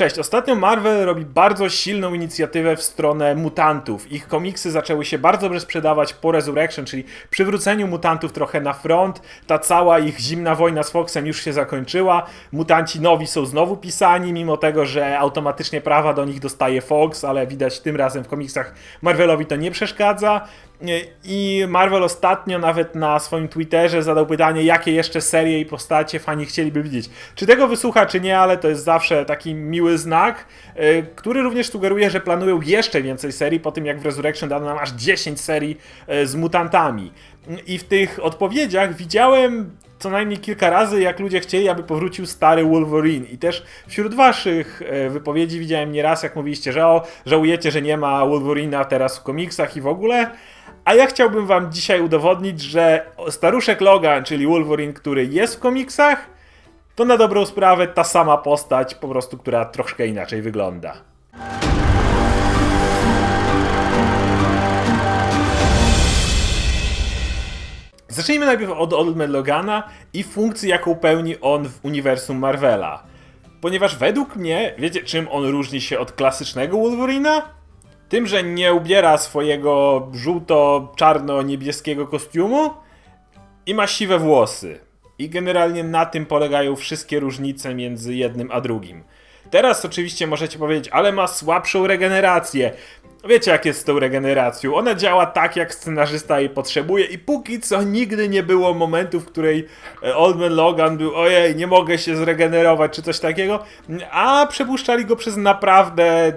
Cześć, ostatnio Marvel robi bardzo silną inicjatywę w stronę mutantów. Ich komiksy zaczęły się bardzo dobrze sprzedawać po Resurrection, czyli przywróceniu mutantów trochę na front. Ta cała ich zimna wojna z Foxem już się zakończyła. Mutanci nowi są znowu pisani, mimo tego, że automatycznie prawa do nich dostaje Fox, ale widać tym razem w komiksach Marvelowi to nie przeszkadza. I Marvel ostatnio nawet na swoim Twitterze zadał pytanie, jakie jeszcze serie i postacie fani chcieliby widzieć. Czy tego wysłucha, czy nie, ale to jest zawsze taki miły znak, yy, który również sugeruje, że planują jeszcze więcej serii po tym, jak w Resurrection dano nam aż 10 serii yy, z mutantami. I w tych odpowiedziach widziałem co najmniej kilka razy, jak ludzie chcieli, aby powrócił stary Wolverine. I też wśród waszych yy, wypowiedzi widziałem nieraz, jak mówiliście, że o, żałujecie, że nie ma Wolverina teraz w komiksach i w ogóle. A ja chciałbym wam dzisiaj udowodnić, że staruszek Logan, czyli Wolverine, który jest w komiksach, to na dobrą sprawę ta sama postać, po prostu, która troszkę inaczej wygląda. Zacznijmy najpierw od Old Logana i funkcji, jaką pełni on w uniwersum Marvela. Ponieważ według mnie, wiecie czym on różni się od klasycznego Wolverina? Tym, że nie ubiera swojego żółto-czarno-niebieskiego kostiumu i ma siwe włosy. I generalnie na tym polegają wszystkie różnice między jednym a drugim. Teraz oczywiście możecie powiedzieć, ale ma słabszą regenerację. Wiecie jak jest z tą regeneracją. Ona działa tak, jak scenarzysta jej potrzebuje i póki co nigdy nie było momentu, w której e, Oldman Logan był ojej, nie mogę się zregenerować, czy coś takiego, a przepuszczali go przez naprawdę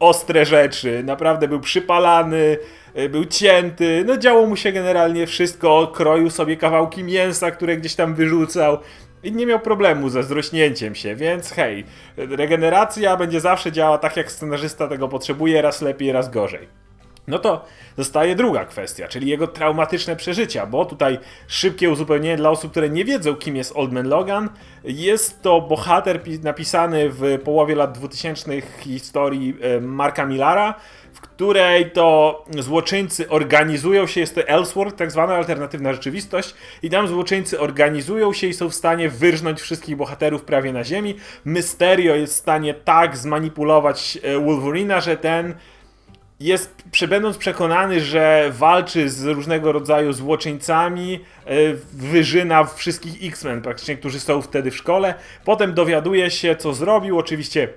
ostre rzeczy. Naprawdę był przypalany, y, był cięty, no działo mu się generalnie wszystko, kroił sobie kawałki mięsa, które gdzieś tam wyrzucał i nie miał problemu ze zrośnięciem się, więc hej, regeneracja będzie zawsze działała tak, jak scenarzysta tego potrzebuje, raz lepiej, raz gorzej. No to zostaje druga kwestia, czyli jego traumatyczne przeżycia, bo tutaj szybkie uzupełnienie dla osób, które nie wiedzą, kim jest Old Man Logan. Jest to bohater napisany w połowie lat 2000 historii e, Marka Millara, w której to złoczyńcy organizują się, jest to Elseworld, tak zwana alternatywna rzeczywistość, i tam złoczyńcy organizują się i są w stanie wyrżnąć wszystkich bohaterów prawie na ziemi. Mysterio jest w stanie tak zmanipulować e, Wolverina, że ten jest, przebędąc przekonany, że walczy z różnego rodzaju złoczyńcami, e, wyżyna wszystkich X-Men praktycznie, którzy są wtedy w szkole. Potem dowiaduje się, co zrobił. Oczywiście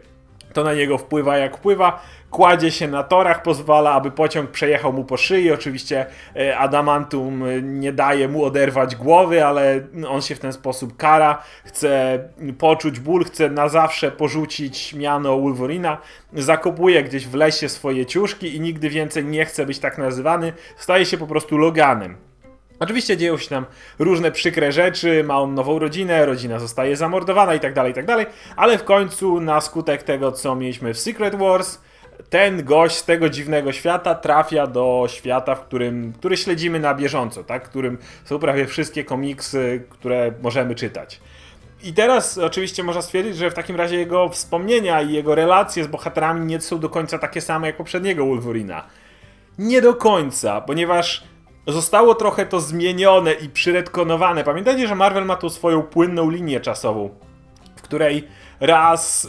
to na niego wpływa jak wpływa. Kładzie się na torach, pozwala, aby pociąg przejechał mu po szyi. Oczywiście e, Adamantum e, nie daje mu oderwać głowy, ale on się w ten sposób kara. Chce poczuć ból, chce na zawsze porzucić miano Wolverina. Zakopuje gdzieś w lesie swoje ciuszki i nigdy więcej nie chce być tak nazywany. Staje się po prostu Loganem. Oczywiście dzieją się tam różne przykre rzeczy, ma on nową rodzinę, rodzina zostaje zamordowana i tak dalej, i tak ale w końcu na skutek tego, co mieliśmy w Secret Wars, ten gość z tego dziwnego świata trafia do świata, w którym, który śledzimy na bieżąco, tak? w którym są prawie wszystkie komiksy, które możemy czytać. I teraz oczywiście można stwierdzić, że w takim razie jego wspomnienia i jego relacje z bohaterami nie są do końca takie same jak poprzedniego Wolverina. Nie do końca, ponieważ zostało trochę to zmienione i przyredkonowane. Pamiętajcie, że Marvel ma tu swoją płynną linię czasową, w której raz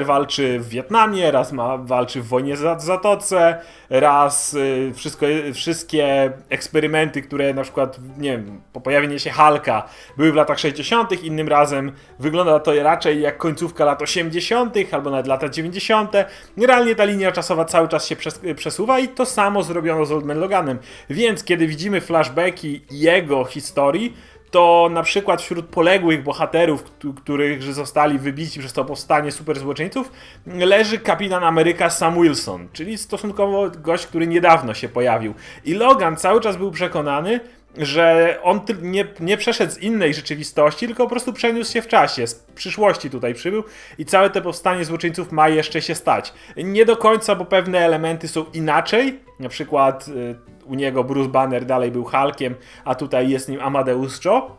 y, walczy w Wietnamie, raz ma, walczy w wojnie za Zatoce, raz y, wszystko, wszystkie eksperymenty, które na przykład, nie wiem, po pojawieniu się Halka były w latach 60., innym razem wygląda to raczej jak końcówka lat 80., albo nawet lata 90. Generalnie ta linia czasowa cały czas się przes przesuwa i to samo zrobiono z Oldman Loganem. Więc kiedy widzimy flashbacki jego historii, to na przykład wśród poległych bohaterów, których zostali wybici przez to powstanie superzłoczyńców, leży kapitan Ameryka Sam Wilson, czyli stosunkowo gość, który niedawno się pojawił. I Logan cały czas był przekonany, że on nie, nie przeszedł z innej rzeczywistości, tylko po prostu przeniósł się w czasie, z przyszłości tutaj przybył i całe to powstanie złoczyńców ma jeszcze się stać. Nie do końca, bo pewne elementy są inaczej, na przykład y, u niego Bruce Banner dalej był Hulkiem, a tutaj jest nim Amadeus Cho,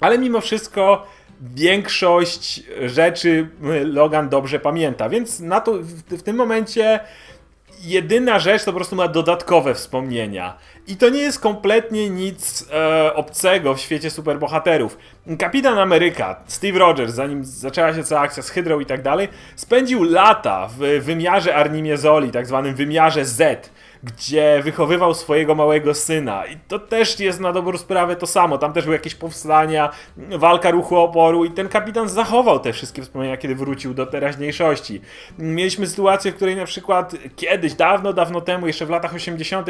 ale mimo wszystko większość rzeczy Logan dobrze pamięta, więc na to w, w tym momencie jedyna rzecz to po prostu ma dodatkowe wspomnienia. I to nie jest kompletnie nic e, obcego w świecie superbohaterów. Kapitan Ameryka, Steve Rogers, zanim zaczęła się cała akcja z Hydrą i tak dalej, spędził lata w wymiarze Arnimiezoli, tak zwanym wymiarze Z, gdzie wychowywał swojego małego syna. I to też jest na dobrą sprawę to samo. Tam też były jakieś powstania, walka ruchu oporu i ten kapitan zachował te wszystkie wspomnienia, kiedy wrócił do teraźniejszości. Mieliśmy sytuację, w której na przykład kiedyś, dawno, dawno temu, jeszcze w latach 80.,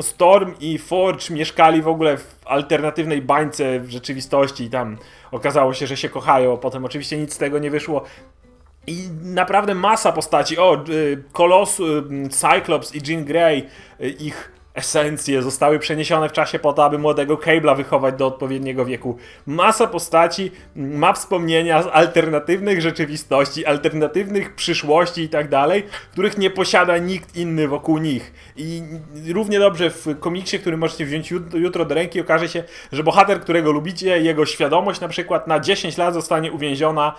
Storm i Forge mieszkali w ogóle w alternatywnej bańce w rzeczywistości i tam okazało się, że się kochają. Potem oczywiście nic z tego nie wyszło. I naprawdę masa postaci. O, Kolos, Cyclops i Jean Grey, y, ich esencje zostały przeniesione w czasie po to, aby młodego Cable'a wychować do odpowiedniego wieku. Masa postaci ma wspomnienia z alternatywnych rzeczywistości, alternatywnych przyszłości i tak dalej, których nie posiada nikt inny wokół nich. I równie dobrze w komiksie, który możecie wziąć jutro do ręki, okaże się, że bohater, którego lubicie, jego świadomość na przykład na 10 lat zostanie uwięziona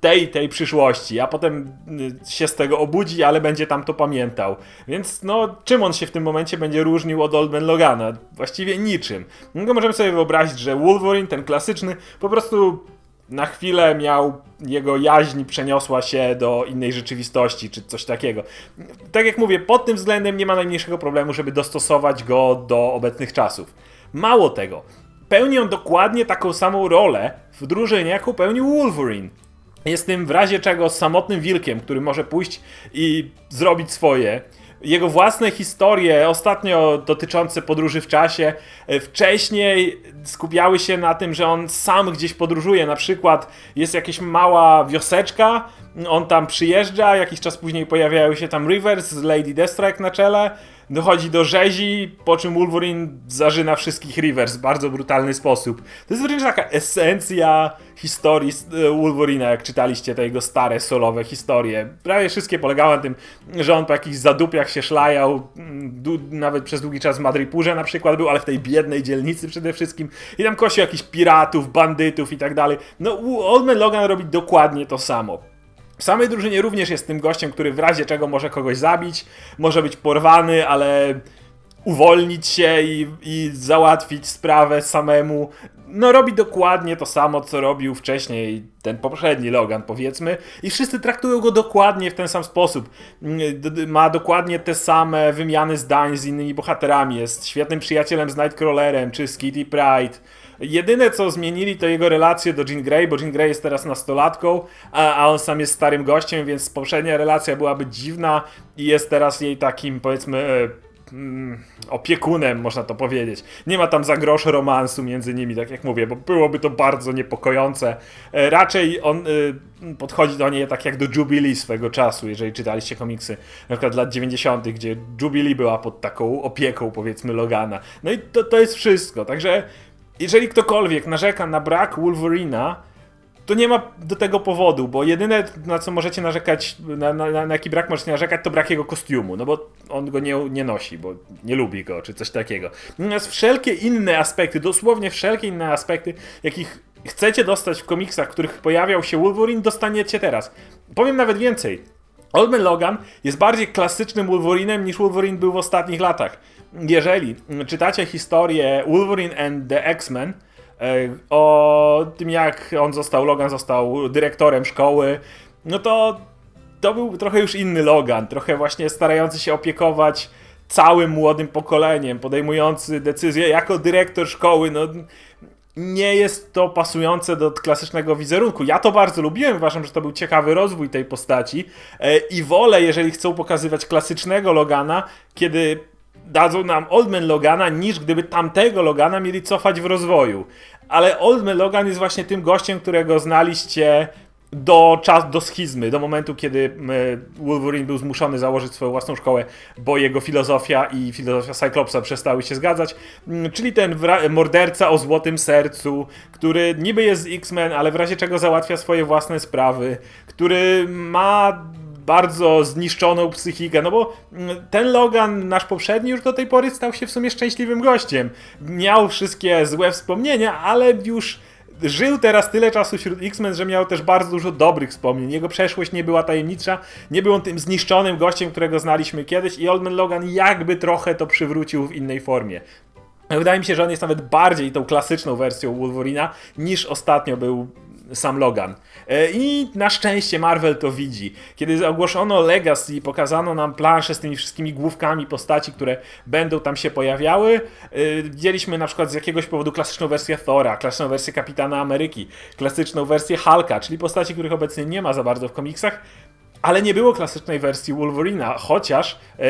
tej, tej przyszłości, a potem y, się z tego obudzi, ale będzie tam to pamiętał. Więc no, czym on się w tym momencie będzie różnił od Old Man Logana? Właściwie niczym. No możemy sobie wyobrazić, że Wolverine, ten klasyczny, po prostu na chwilę miał, jego jaźń przeniosła się do innej rzeczywistości, czy coś takiego. Tak jak mówię, pod tym względem nie ma najmniejszego problemu, żeby dostosować go do obecnych czasów. Mało tego, pełni on dokładnie taką samą rolę w drużynie, jaką pełnił Wolverine. Jest tym w razie czego samotnym wilkiem, który może pójść i zrobić swoje. Jego własne historie, ostatnio dotyczące podróży w czasie, e, wcześniej skupiały się na tym, że on sam gdzieś podróżuje. Na przykład jest jakaś mała wioseczka, on tam przyjeżdża, jakiś czas później pojawiają się tam Rivers z Lady Deathstrike na czele dochodzi do rzezi, po czym Wolverine zażyna wszystkich Rivers w bardzo brutalny sposób. To jest wręcz taka esencja historii e, Wolverina, jak czytaliście te jego stare, solowe historie. Prawie wszystkie polegały na tym, że on po jakichś zadupiach się szlajał, mm, nawet przez długi czas w Madrypurze na przykład był, ale w tej biednej dzielnicy przede wszystkim. I tam kosił jakichś piratów, bandytów i tak dalej. No, Old Man Logan robi dokładnie to samo. W samej drużynie również jest tym gościem, który w razie czego może kogoś zabić, może być porwany, ale uwolnić się i, i załatwić sprawę samemu. No robi dokładnie to samo, co robił wcześniej ten poprzedni Logan, powiedzmy, i wszyscy traktują go dokładnie w ten sam sposób. Ma dokładnie te same wymiany zdań z innymi bohaterami, jest świetnym przyjacielem z Nightcrawlerem czy z Kitty Pride. Jedyne co zmienili to jego relacje do Jean Grey, bo Jean Grey jest teraz nastolatką, a, a on sam jest starym gościem, więc poprzednia relacja byłaby dziwna i jest teraz jej takim powiedzmy e, mm, opiekunem, można to powiedzieć. Nie ma tam za grosz romansu między nimi, tak jak mówię, bo byłoby to bardzo niepokojące. E, raczej on e, podchodzi do niej tak jak do Jubilee swego czasu, jeżeli czytaliście komiksy na przykład lat 90., gdzie Jubilee była pod taką opieką, powiedzmy, Logana. No i to, to jest wszystko, także jeżeli ktokolwiek narzeka na brak Wolverina, to nie ma do tego powodu, bo jedyne na co możecie narzekać, na, na, na, jaki brak możecie narzekać, to brak jego kostiumu, no bo on go nie, nie nosi, bo nie lubi go, czy coś takiego. Natomiast wszelkie inne aspekty, dosłownie wszelkie inne aspekty, jakich chcecie dostać w komiksach, w których pojawiał się Wolverine, dostaniecie teraz. Powiem nawet więcej. Old Man Logan jest bardziej klasycznym Wolverinem niż Wolverine był w ostatnich latach jeżeli czytacie historię Wolverine and the X-Men, o tym jak on został, Logan został dyrektorem szkoły, no to to był trochę już inny Logan, trochę właśnie starający się opiekować całym młodym pokoleniem, podejmujący decyzje jako dyrektor szkoły, no nie jest to pasujące do klasycznego wizerunku. Ja to bardzo lubiłem, uważam, że to był ciekawy rozwój tej postaci e, i wolę, jeżeli chcą pokazywać klasycznego Logana, kiedy dadzą nam Oldman Logana, niż gdyby tamtego Logana mieli cofać w rozwoju. Ale Oldman Logan jest właśnie tym gościem, którego znaliście do czas, do schizmy, do momentu, kiedy Wolverine był zmuszony założyć swoją własną szkołę, bo jego filozofia i filozofia Cyclopsa przestały się zgadzać. Mm, czyli ten morderca o złotym sercu, który niby jest X-Men, ale w razie czego załatwia swoje własne sprawy, który ma bardzo zniszczoną psychikę, no bo mm, ten Logan, nasz poprzedni, już do tej pory stał się w sumie szczęśliwym gościem. Miał wszystkie złe wspomnienia, ale już żył teraz tyle czasu wśród X-Men, że miał też bardzo dużo dobrych wspomnień. Jego przeszłość nie była tajemnicza, nie był on tym zniszczonym gościem, którego znaliśmy kiedyś i Old Man Logan jakby trochę to przywrócił w innej formie. Wydaje mi się, że on jest nawet bardziej tą klasyczną wersją Wolverina niż ostatnio był sam Logan. E, I na szczęście Marvel to widzi. Kiedy ogłoszono Legacy i pokazano nam planszę z tymi wszystkimi główkami postaci, które będą tam się pojawiały, e, widzieliśmy na przykład z jakiegoś powodu klasyczną wersję Thora, klasyczną wersję Kapitana Ameryki, klasyczną wersję Hulka, czyli postaci, których obecnie nie ma za bardzo w komiksach, ale nie było klasycznej wersji Wolverina, chociaż e,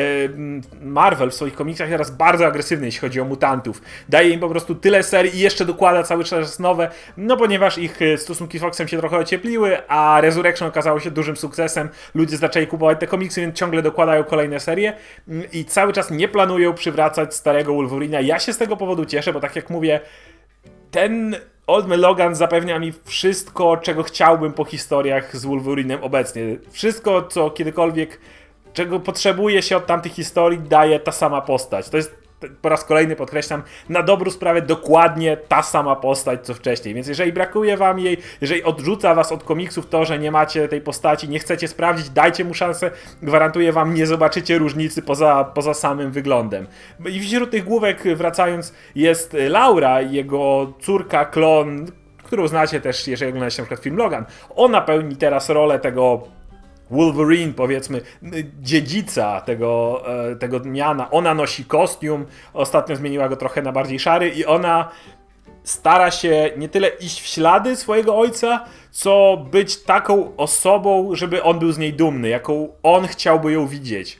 Marvel w swoich komiksach teraz bardzo agresywny, jeśli chodzi o mutantów. Daje im po prostu tyle serii i jeszcze dokłada cały czas nowe, no ponieważ ich e, stosunki z Foxem się trochę ociepliły, a Resurrection okazało się dużym sukcesem. Ludzie zaczęli kupować te komiksy, więc ciągle dokładają kolejne serie mm, i cały czas nie planują przywracać starego Wolverina. Ja się z tego powodu cieszę, bo tak jak mówię, ten Old Man Logan zapewnia mi wszystko, czego chciałbym po historiach z Wolverinem obecnie. Wszystko, co kiedykolwiek, czego potrzebuje się od tamtych historii, daje ta sama postać. To jest, po raz kolejny podkreślam, na dobrą sprawę dokładnie ta sama postać, co wcześniej. Więc jeżeli brakuje wam jej, jeżeli odrzuca was od komiksów to, że nie macie tej postaci, nie chcecie sprawdzić, dajcie mu szansę. Gwarantuję wam, nie zobaczycie różnicy poza, poza samym wyglądem. I wśród tych główek, wracając, jest Laura, jego córka, klon, którą znacie też, jeżeli oglądacie na przykład film Logan. Ona pełni teraz rolę tego Wolverine, powiedzmy, dziedzica tego, e, tego miana. Ona nosi kostium, ostatnio zmieniła go trochę na bardziej szary i ona stara się nie tyle iść w ślady swojego ojca, co być taką osobą, żeby on był z niej dumny, jaką on chciałby ją widzieć.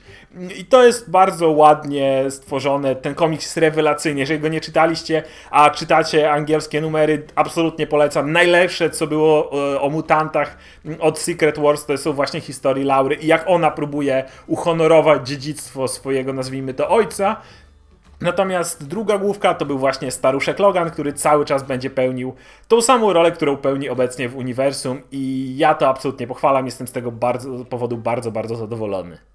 I to jest bardzo ładnie stworzone. Ten komiks jest rewelacyjny. Jeżeli go nie czytaliście, a czytacie angielskie numery, absolutnie polecam. Najlepsze, co było e, o mutantach od Secret Wars, to są właśnie historie Laury i jak ona próbuje uhonorować dziedzictwo swojego, nazwijmy to, ojca. Natomiast druga główka to był właśnie staruszek Logan, który cały czas będzie pełnił tą samą rolę, którą pełni obecnie w uniwersum i ja to absolutnie pochwalam, jestem z tego bardzo, powodu bardzo, bardzo zadowolony.